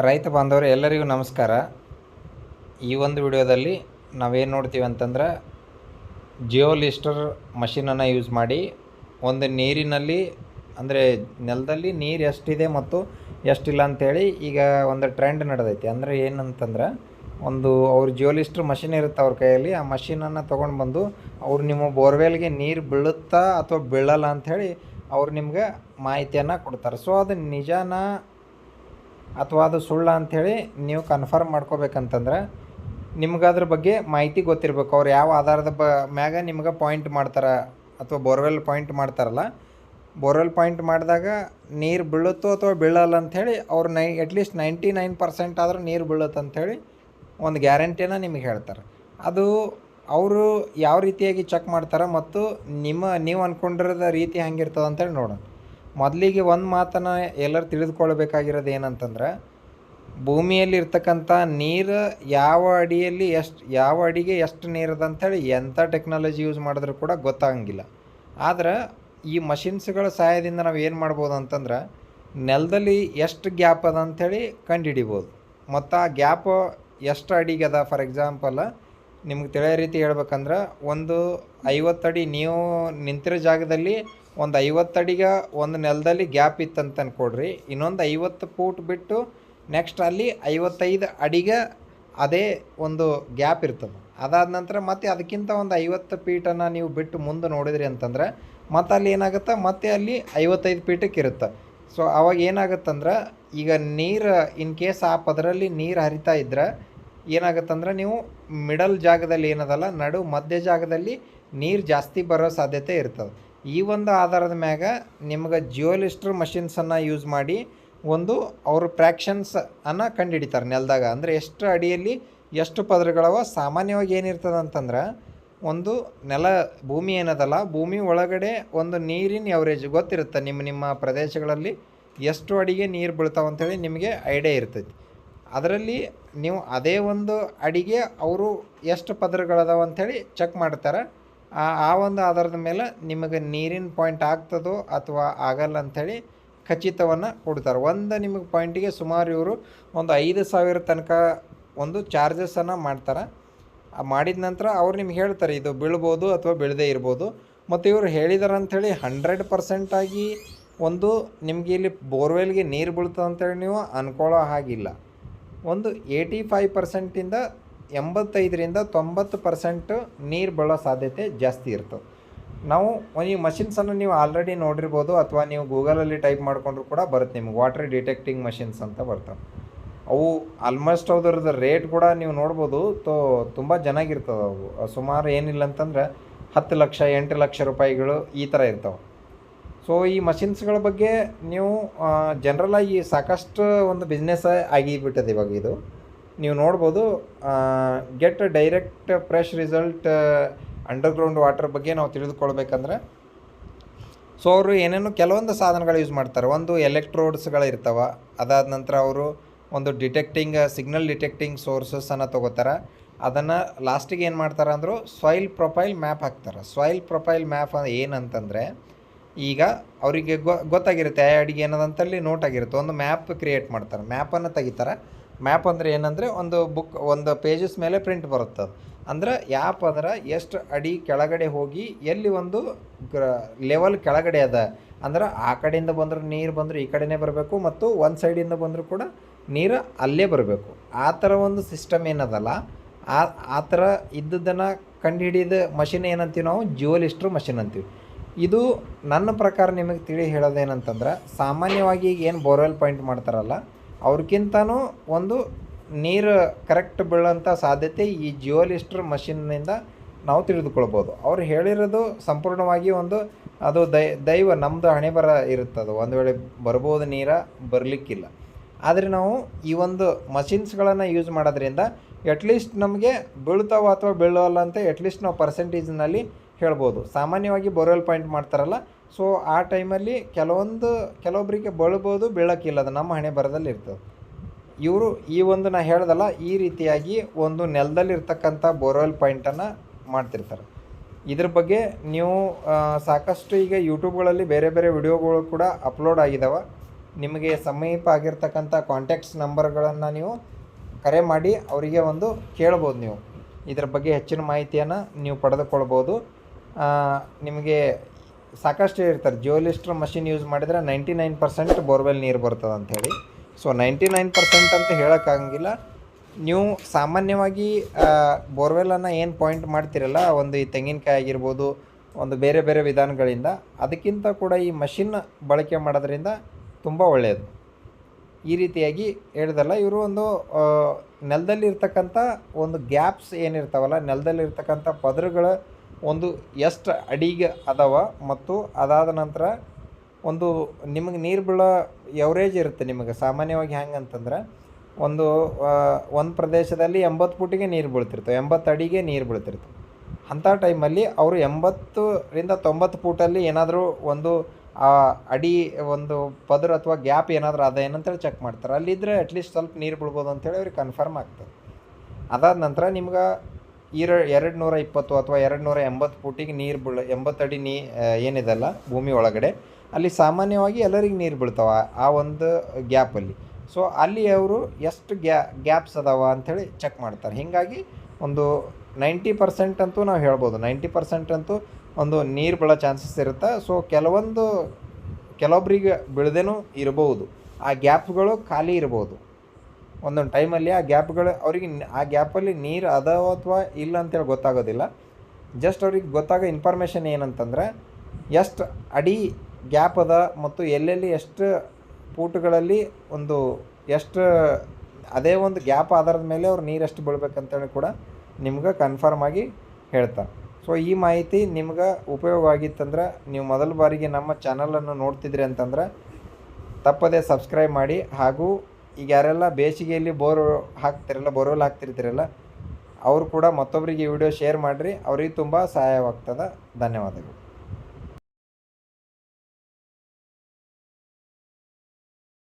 ರೈತ ಬಾಂಧವರು, ಎಲ್ಲರಿಗೂ ನಮಸ್ಕಾರ. ಈ ಒಂದು ವಿಡಿಯೋದಲ್ಲಿ ನಾವೇನು ನೋಡ್ತೀವಿ ಅಂತಂದ್ರೆ ಜಿಯೋ ಲಿಸ್ಟರ್ ಮಷಿನನ್ನು ಯೂಸ್ ಮಾಡಿ ಒಂದು ನೀರಿನಲ್ಲಿ, ಅಂದರೆ ನೆಲದಲ್ಲಿ ನೀರು ಎಷ್ಟಿದೆ ಮತ್ತು ಎಷ್ಟಿಲ್ಲ ಅಂಥೇಳಿ ಈಗ ಒಂದು ಟ್ರೆಂಡ್ ನಡೆದೈತಿ. ಅಂದರೆ ಏನಂತಂದ್ರೆ ಒಂದು ಅವ್ರ ಜಿಯೋಲಿಸ್ಟರ್ ಮಷಿನ್ ಇರುತ್ತೆ ಅವ್ರ ಕೈಯಲ್ಲಿ, ಆ ಮಷಿನನ್ನು ತೊಗೊಂಡು ಬಂದು ಅವ್ರು ನಿಮ್ಮ ಬೋರ್ವೆಲ್ಗೆ ನೀರು ಬೀಳುತ್ತಾ ಅಥವಾ ಬೀಳಲ್ಲ ಅಂಥೇಳಿ ಅವ್ರು ನಿಮ್ಗೆ ಮಾಹಿತಿಯನ್ನು ಕೊಡ್ತಾರೆ. ಸೊ ಅದು ನಿಜಾನ ಅಥವಾ ಅದು ಸುಳ್ಳ ಅಂಥೇಳಿ ನೀವು ಕನ್ಫರ್ಮ್ ಮಾಡ್ಕೋಬೇಕಂತಂದ್ರೆ ನಿಮ್ಗೆ ಅದ್ರ ಬಗ್ಗೆ ಮಾಹಿತಿ ಗೊತ್ತಿರಬೇಕು. ಅವ್ರು ಯಾವ ಆಧಾರದ ಬ, ಮ್ಯಾಗ ನಿಮ್ಗೆ ಪಾಯಿಂಟ್ ಮಾಡ್ತಾರೆ ಅಥವಾ ಬೋರ್ವೆಲ್ ಪಾಯಿಂಟ್ ಮಾಡ್ತಾರಲ್ಲ ಬೋರ್ವೆಲ್ ಪಾಯಿಂಟ್ ಮಾಡಿದಾಗ ನೀರು ಬೀಳುತ್ತೋ ಅಥವಾ ಬೀಳಲ್ಲ ಅಂಥೇಳಿ ಅವ್ರು ನೈ ಅಟ್ಲೀಸ್ಟ್ ನೈಂಟಿ ನೈನ್ ಪರ್ಸೆಂಟ್ ಆದರೂ ನೀರು ಬೀಳುತ್ತಂಥೇಳಿ ಒಂದು ಗ್ಯಾರಂಟಿನ ನಿಮಗೆ ಹೇಳ್ತಾರೆ. ಅದು ಅವರು ಯಾವ ರೀತಿಯಾಗಿ ಚೆಕ್ ಮಾಡ್ತಾರೆ ಮತ್ತು ನಿಮ್ಮ, ನೀವು ಅಂದ್ಕೊಂಡಿರೋದ ರೀತಿ ಹೆಂಗಿರ್ತದೆ ಅಂತೇಳಿ ನೋಡೋಣ. ಮೊದಲಿಗೆ ಒಂದು ಮಾತನ್ನು ಎಲ್ಲರೂ ತಿಳಿದುಕೊಳ್ಬೇಕಾಗಿರೋದು ಏನಂತಂದ್ರೆ ಭೂಮಿಯಲ್ಲಿ ಇರ್ತಕ್ಕಂಥ ನೀರು ಯಾವ ಅಡಿಯಲ್ಲಿ ಎಷ್ಟು, ಯಾವ ಅಡಿಗೆ ಎಷ್ಟು ನೀರದ ಅಂಥೇಳಿ ಎಂಥ ಟೆಕ್ನಾಲಜಿ ಯೂಸ್ ಮಾಡಿದ್ರೂ ಕೂಡ ಗೊತ್ತಾಗಂಗಿಲ್ಲ. ಆದ್ರೆ ಈ ಮಷಿನ್ಸ್ಗಳ ಸಹಾಯದಿಂದ ನಾವು ಏನು ಮಾಡ್ಬೋದು ಅಂತಂದ್ರೆ, ನೆಲದಲ್ಲಿ ಎಷ್ಟು ಗ್ಯಾಪ್ ಅದ ಅಂಥೇಳಿ ಕಂಡುಹಿಡಿಬೋದು ಮತ್ತು ಆ ಗ್ಯಾಪ್ ಎಷ್ಟು ಅಡಿಗೆ ಅದ? ಫಾರ್ ಎಕ್ಸಾಂಪಲ್ ನಿಮ್ಗೆ ತಿಳಿಯೋ ರೀತಿ ಹೇಳ್ಬೇಕಂದ್ರೆ ಒಂದು ಐವತ್ತಡಿ ನೀವು ನಿಂತಿರೋ ಜಾಗದಲ್ಲಿ ಒಂದು ಐವತ್ತಡಿಗೆ ಒಂದು ನೆಲದಲ್ಲಿ ಗ್ಯಾಪ್ ಇತ್ತಂತ ಅಂದ್ಕೊಡ್ರಿ ಇನ್ನೊಂದು ಐವತ್ತು ಫೂಟ್ ಬಿಟ್ಟು ನೆಕ್ಸ್ಟ್ ಅಲ್ಲಿ ಐವತ್ತೈದು ಅಡಿಗೆ ಅದೇ ಒಂದು ಗ್ಯಾಪ್ ಇರ್ತದೆ. ಅದಾದ ನಂತರ ಮತ್ತೆ ಅದಕ್ಕಿಂತ ಒಂದು ಐವತ್ತು ಫೀಟನ್ನು ನೀವು ಬಿಟ್ಟು ಮುಂದೆ ನೋಡಿದ್ರಿ ಅಂತಂದ್ರೆ ಮತ್ತೆ ಅಲ್ಲಿ ಏನಾಗುತ್ತೆ? ಮತ್ತೆ ಅಲ್ಲಿ ಐವತ್ತೈದು ಫೀಟಕ್ಕೆ ಇರುತ್ತೆ. ಸೊ ಅವಾಗ ಏನಾಗುತ್ತಂದ್ರೆ ಈಗ ನೀರು ಇನ್ ಕೇಸ್ ಆ ಪದರಲ್ಲಿ ನೀರು ಹರಿತಾ ಇದ್ರೆ ಏನಾಗುತ್ತಂದ್ರೆ ನೀವು ಮಿಡಲ್ ಜಾಗದಲ್ಲಿ ಏನದಲ್ಲ, ನಡು ಮಧ್ಯ ಜಾಗದಲ್ಲಿ ನೀರು ಜಾಸ್ತಿ ಬರೋ ಸಾಧ್ಯತೆ ಇರ್ತದೆ. ಈ ಒಂದು ಆಧಾರದ ಮ್ಯಾಗ ನಿಮ್ಗೆ ಜಿಯೋಲಿಸ್ಟ್ರ್ ಮಷಿನ್ಸನ್ನು ಯೂಸ್ ಮಾಡಿ ಒಂದು ಅವರು ಫ್ರ್ಯಾಕ್ಷನ್ಸ್ ಅನ್ನು ಕಂಡುಹಿಡಿತಾರೆ ನೆಲದಾಗ. ಅಂದರೆ ಎಷ್ಟು ಅಡಿಯಲ್ಲಿ ಎಷ್ಟು ಪದರಗಳವ, ಸಾಮಾನ್ಯವಾಗಿ ಏನಿರ್ತದೆ ಅಂತಂದ್ರೆ ಒಂದು ನೆಲ ಭೂಮಿ ಏನದಲ್ಲ, ಭೂಮಿ ಒಳಗಡೆ ಒಂದು ನೀರಿನ ಎವರೇಜ್ ಗೊತ್ತಿರುತ್ತೆ. ನಿಮ್ಮ ನಿಮ್ಮ ಪ್ರದೇಶಗಳಲ್ಲಿ ಎಷ್ಟು ಅಡಿಗೆ ನೀರು ಬೀಳ್ತಾವಂಥೇಳಿ ನಿಮಗೆ ಐಡಿಯಾ ಇರ್ತೈತಿ. ಅದರಲ್ಲಿ ನೀವು ಅದೇ ಒಂದು ಅಡಿಗೆ ಅವರು ಎಷ್ಟು ಪದರಗಳದಾವ ಅಂಥೇಳಿ ಚೆಕ್ ಮಾಡ್ತಾರೆ. ಆ ಒಂದು ಆಧಾರದ ಮೇಲೆ ನಿಮಗೆ ನೀರಿನ ಪಾಯಿಂಟ್ ಆಗ್ತದೋ ಅಥವಾ ಆಗಲ್ಲ ಅಂಥೇಳಿ ಖಚಿತವನ್ನು ಕೊಡ್ತಾರೆ. ಒಂದು ನಿಮಗೆ ಪಾಯಿಂಟಿಗೆ ಸುಮಾರು ಇವರು ಒಂದು ಐದು ಸಾವಿರ ತನಕ ಒಂದು ಚಾರ್ಜಸನ್ನು ಮಾಡ್ತಾರೆ. ಮಾಡಿದ ನಂತರ ಅವ್ರು ನಿಮ್ಗೆ ಹೇಳ್ತಾರೆ, ಇದು ಬೀಳ್ಬೋದು ಅಥವಾ ಬೀಳದೇ ಇರ್ಬೋದು. ಮತ್ತು ಇವರು ಹೇಳಿದಾರೆ ಅಂಥೇಳಿ ಹಂಡ್ರೆಡ್ ಪರ್ಸೆಂಟಾಗಿ ಒಂದು ನಿಮಗೆ ಇಲ್ಲಿ ಬೋರ್ವೆಲ್ಗೆ ನೀರು ಬೀಳ್ತದೆ ಅಂತೇಳಿ ನೀವು ಅಂದ್ಕೊಳ್ಳೋ ಹಾಗಿಲ್ಲ. ಒಂದು ಏಯ್ಟಿ ಫೈವ್ ಪರ್ಸೆಂಟಿಂದ ಎಂಬತ್ತೈದರಿಂದ ತೊಂಬತ್ತು ಪರ್ಸೆಂಟು ನೀರು ಬೀಳೋ ಸಾಧ್ಯತೆ ಜಾಸ್ತಿ ಇರ್ತದೆ ನಾವು ಈ ಮಷಿನ್ಸನ್ನು ನೀವು ಆಲ್ರೆಡಿ ನೋಡಿರ್ಬೋದು ಅಥವಾ ನೀವು ಗೂಗಲಲ್ಲಿ ಟೈಪ್ ಮಾಡಿಕೊಂಡ್ರು ಕೂಡ ಬರುತ್ತೆ ನಿಮ್ಗೆ ವಾಟರ್ ಡಿಟೆಕ್ಟಿಂಗ್ ಮಷಿನ್ಸ್ ಅಂತ ಬರ್ತವೆ. ಅವು ಆಲ್ಮೋಸ್ಟ್ ಅವ್ರದ್ದು ರೇಟ್ ಕೂಡ ನೀವು ನೋಡ್ಬೋದು, ತೋ, ತುಂಬ ಚೆನ್ನಾಗಿರ್ತದೆ ಅವು. ಸುಮಾರು ಏನಿಲ್ಲ ಅಂತಂದ್ರೆ ಹತ್ತು ಲಕ್ಷ, ಎಂಟು ಲಕ್ಷ ರೂಪಾಯಿಗಳು ಈ ಥರ ಇರ್ತವೆ. ಸೊ ಈ ಮಷಿನ್ಸ್ಗಳ ಬಗ್ಗೆ ನೀವು ಜನರಲಾಗಿ ಸಾಕಷ್ಟು ಒಂದು ಬಿಸ್ನೆಸ್ ಆಗಿಬಿಟ್ಟದೆ ಇವಾಗ ಇದು. ನೀವು ನೋಡ್ಬೋದು get direct fresh result underground water ಬಗ್ಗೆ ನಾವು ತಿಳಿದುಕೊಳ್ಬೇಕಂದ್ರೆ ಸೊ ಅವರು ಏನೇನು ಕೆಲವೊಂದು ಸಾಧನಗಳು ಯೂಸ್ ಮಾಡ್ತಾರೆ. ಒಂದು ಎಲೆಕ್ಟ್ರೋಡ್ಸ್ಗಳು ಇರ್ತಾವೆ, ಅದಾದ ನಂತರ ಅವರು ಒಂದು ಡಿಟೆಕ್ಟಿಂಗ್ ಸಿಗ್ನಲ್ ಡಿಟೆಕ್ಟಿಂಗ್ ಸೋರ್ಸಸನ್ನು ತೊಗೋತಾರೆ. ಅದನ್ನು ಲಾಸ್ಟಿಗೆ ಏನು ಮಾಡ್ತಾರೆ ಅಂದರು ಸಾಯಿಲ್ ಪ್ರೊಫೈಲ್ ಮ್ಯಾಪ್ ಹಾಕ್ತಾರೆ. ಸಾಯಿಲ್ ಪ್ರೊಫೈಲ್ ಮ್ಯಾಪ್ ಏನಂತಂದರೆ ಈಗ ಅವರಿಗೆ ಗೊತ್ತಾಗಿರುತ್ತೆ ಆ ಅಡಿಗೆ ಏನದಂತಲ್ಲಿ ನೋಟ್ ಆಗಿರುತ್ತೆ ಒಂದು ಮ್ಯಾಪ್ ಕ್ರಿಯೇಟ್ ಮಾಡ್ತಾರೆ. ಮ್ಯಾಪನ್ನು ತೆಗಿತಾರೆ. ಮ್ಯಾಪ್ ಅಂದರೆ ಏನಂದರೆ ಒಂದು ಬುಕ್, ಒಂದು ಪೇಜಸ್ ಮೇಲೆ ಪ್ರಿಂಟ್ ಬರುತ್ತೆ. ಅದು ಅಂದ್ರೆ ಯಾವ ಪದರ ಎಷ್ಟು ಅಡಿ ಕೆಳಗಡೆ ಹೋಗಿ ಎಲ್ಲಿ ಒಂದು ಗ್ರ, ಲೆವೆಲ್ ಕೆಳಗಡೆ ಅದ. ಅಂದ್ರೆ ಆ ಕಡೆಯಿಂದ ಬಂದರೂ ನೀರು ಬಂದರೂ ಈ ಕಡೆನೇ ಬರಬೇಕು ಮತ್ತು ಒಂದು ಸೈಡಿಂದ ಬಂದರೂ ಕೂಡ ನೀರು ಅಲ್ಲೇ ಬರಬೇಕು. ಆ ಥರ ಒಂದು ಸಿಸ್ಟಮ್ ಏನದಲ್ಲ. ಆ ಆ ಥರ ಇದ್ದದ್ದನ್ನು ಕಂಡುಹಿಡಿದ ಮಷಿನ್ ಏನಂತೀವಿ ನಾವು? ಜಿಯೋಲಿಸ್ಟ್ರ್ ಮಷಿನ್ ಅಂತೀವಿ. ಇದು ನನ್ನ ಪ್ರಕಾರ ನಿಮಗೆ ತಿಳಿ ಹೇಳೋದೇನಂತಂದ್ರೆ, ಸಾಮಾನ್ಯವಾಗಿ ಈಗ ಏನು ಬೋರ್ವೆಲ್ ಪಾಯಿಂಟ್ ಮಾಡ್ತಾರಲ್ಲ, ಅವ್ರಿಗಿಂತನೂ ಒಂದು ನೀರು ಕರೆಕ್ಟ್ ಬೀಳೋಂಥ ಸಾಧ್ಯತೆ ಈ ಜಿಯೋಲಿಸ್ಟ್ರ್ ಮಷಿನ್ನಿಂದ ನಾವು ತಿಳಿದುಕೊಳ್ಬೋದು. ಅವ್ರು ಹೇಳಿರೋದು ಸಂಪೂರ್ಣವಾಗಿ ಒಂದು, ಅದು ದೈ, ದೈವ ನಮ್ಮದು ಹಣೆ ಬರ ಇರುತ್ತದು ಒಂದು ವೇಳೆ ಬರ್ಬೋದು ನೀರ, ಬರಲಿಕ್ಕಿಲ್ಲ. ಆದರೆ ನಾವು ಈ ಒಂದು ಮಷಿನ್ಸ್ಗಳನ್ನು ಯೂಸ್ ಮಾಡೋದ್ರಿಂದ ಎಟ್ಲೀಸ್ಟ್ ನಮಗೆ ಬೀಳ್ತಾವೋ ಅಥವಾ ಬೀಳೋಲ್ಲ ಅಂತ ಎಟ್ಲೀಸ್ಟ್ ನಾವು ಪರ್ಸೆಂಟೇಜ್ನಲ್ಲಿ ಹೇಳ್ಬೋದು. ಸಾಮಾನ್ಯವಾಗಿ ಬೋರ್ವೆಲ್ ಪಾಯಿಂಟ್ ಮಾಡ್ತಾರಲ್ಲ ಸೊ ಆ ಟೈಮಲ್ಲಿ ಕೆಲವೊಂದು ಕೆಲವೊಬ್ಬರಿಗೆ ಬಳಬೋದು ಬೀಳೋಕ್ಕಿಲ್ಲ ಅದು ನಮ್ಮ ಹಣೆ ಬರದಲ್ಲಿ ಇರ್ತದೆ. ಇವರು ಈ ಒಂದು ನಾ ಹೇಳ್ದಲ್ಲ, ಈ ರೀತಿಯಾಗಿ ಒಂದು ನೆಲದಲ್ಲಿರ್ತಕ್ಕಂಥ ಬೋರ್ವೆಲ್ ಪಾಯಿಂಟನ್ನು ಮಾಡ್ತಿರ್ತಾರೆ. ಇದ್ರ ಬಗ್ಗೆ ನೀವು ಸಾಕಷ್ಟು ಈಗ ಯೂಟ್ಯೂಬ್ಗಳಲ್ಲಿ ಬೇರೆ ಬೇರೆ ವಿಡಿಯೋಗಳು ಕೂಡ ಅಪ್ಲೋಡ್ ಆಗಿದ್ದಾವೆ ನಿಮಗೆ ಸಮೀಪ ಆಗಿರ್ತಕ್ಕಂಥ ಕಾಂಟ್ಯಾಕ್ಟ್ಸ್ ನಂಬರ್ಗಳನ್ನು ನೀವು ಕರೆ ಮಾಡಿ, ಅವರಿಗೆ ಒಂದು ಕೇಳ್ಬೋದು ನೀವು. ಇದ್ರ ಬಗ್ಗೆ ಹೆಚ್ಚಿನ ಮಾಹಿತಿಯನ್ನು ನೀವು ಪಡೆದುಕೊಳ್ಬೋದು. ನಿಮಗೆ ಸಾಕಷ್ಟು ಇರ್ತಾರೆ ಜಿಯೋಲಿಸ್ಟ್ರ್ ಮಷಿನ್ ಯೂಸ್ ಮಾಡಿದರೆ ನೈಂಟಿ ನೈನ್ ಪರ್ಸೆಂಟ್ ಬೋರ್ವೆಲ್ ನೀರು ಬರ್ತದೆ ಅಂಥೇಳಿ ಸೊ ನೈಂಟಿ ನೈನ್ ಪರ್ಸೆಂಟ್ ಅಂತ ಹೇಳೋಕ್ಕಾಗಂಗಿಲ್ಲ ನೀವು ಸಾಮಾನ್ಯವಾಗಿ ಬೋರ್ವೆಲನ್ನು ಏನು ಪಾಯಿಂಟ್ ಮಾಡ್ತಿರಲ್ಲ, ಒಂದು ಈ ತೆಂಗಿನಕಾಯಿ ಆಗಿರ್ಬೋದು, ಒಂದು ಬೇರೆ ಬೇರೆ ವಿಧಾನಗಳಿಂದ, ಅದಕ್ಕಿಂತ ಕೂಡ ಈ ಮಷಿನ್ ಬಳಕೆ ಮಾಡೋದ್ರಿಂದ ತುಂಬ ಒಳ್ಳೆಯದು ಈ ರೀತಿಯಾಗಿ ಹೇಳ್ದಲ್ಲ, ಇವರು ಒಂದು ನೆಲದಲ್ಲಿರ್ತಕ್ಕಂಥ ಒಂದು ಗ್ಯಾಪ್ಸ್ ಏನಿರ್ತಾವಲ್ಲ, ನೆಲದಲ್ಲಿರ್ತಕ್ಕಂಥ ಪದರುಗಳ ಒಂದು ಎಷ್ಟು ಅಡಿಗೆ ಅದಾವ ಮತ್ತು ಅದಾದ ನಂತರ ಒಂದು ನಿಮಗೆ ನೀರು ಬೀಳೋ ಎವರೇಜ್ ಇರುತ್ತೆ ನಿಮಗೆ. ಸಾಮಾನ್ಯವಾಗಿ ಹೆಂಗೆ ಅಂತಂದ್ರೆ ಒಂದು ಒಂದು ಪ್ರದೇಶದಲ್ಲಿ ಎಂಬತ್ತು ಫುಟಿಗೆ ನೀರು ಬೀಳ್ತಿರ್ತವೆ. ಎಂಬತ್ತು ಅಡಿಗೆ ನೀರು ಬೀಳ್ತಿರ್ತವೆ. ಅಂಥ ಟೈಮಲ್ಲಿ ಅವರು ಎಂಬತ್ತರಿಂದ ತೊಂಬತ್ತು ಫೂಟಲ್ಲಿ ಏನಾದರೂ ಒಂದು ಅಡಿ, ಒಂದು ಪದರ ಅಥವಾ ಗ್ಯಾಪ್ ಏನಾದರೂ ಅದ ಏನಂತೇಳಿ ಚೆಕ್ ಮಾಡ್ತಾರೆ. ಅಲ್ಲಿದ್ದರೆ ಅಟ್ಲೀಸ್ಟ್ ಸ್ವಲ್ಪ ನೀರು ಬೀಳ್ಬೋದು ಅಂತೇಳಿ ಅವ್ರಿಗೆ ಕನ್ಫರ್ಮ್ ಆಗ್ತದೆ. ಅದಾದ ನಂತರ ನಿಮ್ಗೆ ಇರ ಎರಡು ನೂರ ಇಪ್ಪತ್ತು ಅಥವಾ ಎರಡು ನೂರ ಎಂಬತ್ತು ಫೂಟಿಗೆ ನೀರು ಬೀಳ ಎಂಬತ್ತು ಅಡಿ ನೀ ಏನಿದೆಲ್ಲ ಭೂಮಿ ಒಳಗಡೆ, ಅಲ್ಲಿ ಸಾಮಾನ್ಯವಾಗಿ ಎಲ್ಲರಿಗೆ ನೀರು ಬೀಳ್ತಾವ ಆ ಒಂದು ಗ್ಯಾಪಲ್ಲಿ ಸೊ ಅಲ್ಲಿ ಅವರು ಎಷ್ಟು ಗ್ಯಾ ಗ್ಯಾಪ್ಸ್ ಅದಾವ ಅಂಥೇಳಿ ಚೆಕ್ ಮಾಡ್ತಾರೆ. ಹೀಗಾಗಿ ಒಂದು ನೈಂಟಿ ಪರ್ಸೆಂಟ್ ಅಂತೂ ನಾವು ಹೇಳ್ಬೋದು. ನೈಂಟಿ ಪರ್ಸೆಂಟ್ ಅಂತೂ ಒಂದು ನೀರು ಬೀಳೋ ಚಾನ್ಸಸ್ ಇರುತ್ತೆ? ಸೊ ಕೆಲವೊಂದು ಕೆಲವೊಬ್ಬರಿಗೆ ಬೀಳದೇನೂ ಇರಬಹುದು ಆ ಗ್ಯಾಪ್ಗಳು ಖಾಲಿ ಇರ್ಬೋದು. ಒಂದೊಂದು ಟೈಮಲ್ಲಿ ಆ ಗ್ಯಾಪ್ಗಳು ಅವ್ರಿಗೆ ಆ ಗ್ಯಾಪಲ್ಲಿ ನೀರು ಅದಾವ ಅಥವಾ ಇಲ್ಲ ಅಂತೇಳಿ ಗೊತ್ತಾಗೋದಿಲ್ಲ. ಜಸ್ಟ್ ಅವ್ರಿಗೆ ಗೊತ್ತಾಗೋ ಇನ್ಫಾರ್ಮೇಷನ್ ಏನಂತಂದ್ರೆ, ಎಷ್ಟು ಅಡಿ ಗ್ಯಾಪ್ ಅದ ಮತ್ತು ಎಲ್ಲೆಲ್ಲಿ ಎಷ್ಟು ಪೂಟುಗಳಲ್ಲಿ ಒಂದು ಎಷ್ಟು ಅದೇ ಒಂದು ಗ್ಯಾಪ್ ಆಧಾರದ ಮೇಲೆ ಅವ್ರು ನೀರು ಎಷ್ಟು ಬೀಳ್ಬೇಕಂತೇಳಿ ಕೂಡ ನಿಮ್ಗೆ ಕನ್ಫರ್ಮ್ ಆಗಿ ಹೇಳ್ತಾರೆ. ಸೊ ಈ ಮಾಹಿತಿ ನಿಮ್ಗೆ ಉಪಯೋಗ ಆಗಿತ್ತಂದ್ರೆ, ನೀವು ಮೊದಲ ಬಾರಿಗೆ ನಮ್ಮ ಚಾನಲನ್ನು ನೋಡ್ತಿದ್ರಿ ಅಂತಂದ್ರೆ, ತಪ್ಪದೇ ಸಬ್ಸ್ಕ್ರೈಬ್ ಮಾಡಿ ಹಾಗೂ ಈಗ ಯಾರೆಲ್ಲ ಬೇಸಿಗೆಯಲ್ಲಿ ಬೋರ್ ಹಾಕ್ತಿರಲ್ಲ, ಬೋರ್ವೆಲ್ ಹಾಕ್ತಿರ್ತೀರಲ್ಲ, ಅವರು ಕೂಡ ಮತ್ತೊಬ್ಬರಿಗೆ ವಿಡಿಯೋ ಶೇರ್ ಮಾಡಿರಿ. ಅವ್ರಿಗೆ ತುಂಬ ಸಹಾಯವಾಗ್ತದೆ. ಧನ್ಯವಾದಗಳು.